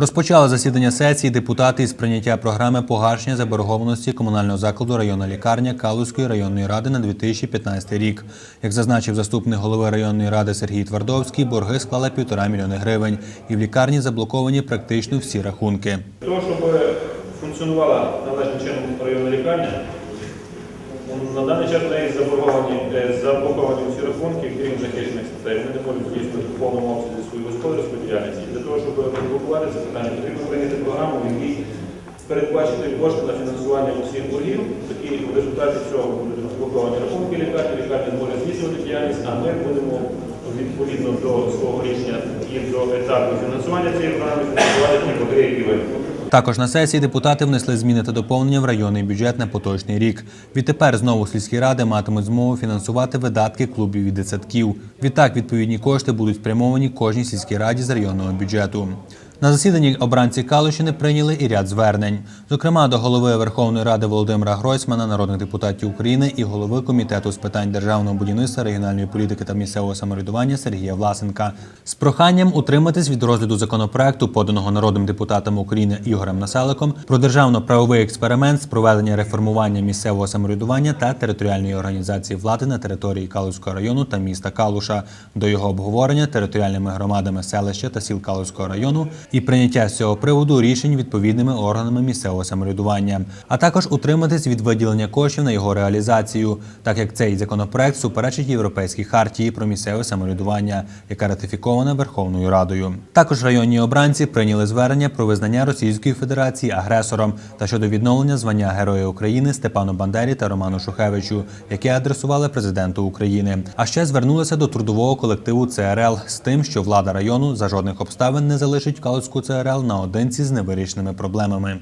Розпочали засідання сесії депутати із прийняття програми погашення заборгованості комунального закладу районна лікарня Калузької районної ради на 2015 рік. Як зазначив заступник голови районної ради Сергій Твардовський, борги склали півтора мільйони гривень, і в лікарні заблоковані практично всі рахунки. Для того, щоб функціонувала належним чином районна лікарня, на даний час неї заборговані, е, заблоковані всі рахунки, крім захищених статей. Вони не можуть здійснювати в повному обсязі свою господарську діяльність. Для того, щоб розблокувати це питання, потрібно прийняти програму, в якій передбачити кошти на фінансування усіх боргів. Такі в результаті цього будуть розблоковані рахунки лікарні, лікарня зможе здійснювати діяльність, а ми будемо відповідно до свого рішення і до етапу фінансування цієї програми фінансувати ті борги, які виникли. Також на сесії депутати внесли зміни та доповнення в районний бюджет на поточний рік. Відтепер знову сільські ради матимуть змогу фінансувати видатки клубів і дитсадків. Відтак відповідні кошти будуть спрямовані кожній сільській раді з районного бюджету. На засіданні обранці Калущини прийняли і ряд звернень, зокрема до голови Верховної Ради Володимира Гройсмана, народних депутатів України і голови комітету з питань державного будівництва, регіональної політики та місцевого самоврядування Сергія Власенка. З проханням утриматись від розгляду законопроекту, поданого народним депутатом України Ігорем Населиком, про державно-правовий експеримент з проведення реформування місцевого самоврядування та територіальної організації влади на території Калузького району та міста Калуша, до його обговорення територіальними громадами селища та сіл Калузького району і прийняття з цього приводу рішень відповідними органами місцевого самоврядування, а також утриматись від виділення коштів на його реалізацію, так як цей законопроект суперечить європейській хартії про місцеве самоврядування, яка ратифікована Верховною Радою. Також районні обранці прийняли звернення про визнання Російської Федерації агресором та щодо відновлення звання Героя України Степану Бандері та Роману Шухевичу, які адресували президенту України. А ще звернулися до трудового колективу ЦРЛ з тим, що влада району за жодних обставин не залишить Калуцьку ЦРЛ наодинці з невирішеними проблемами.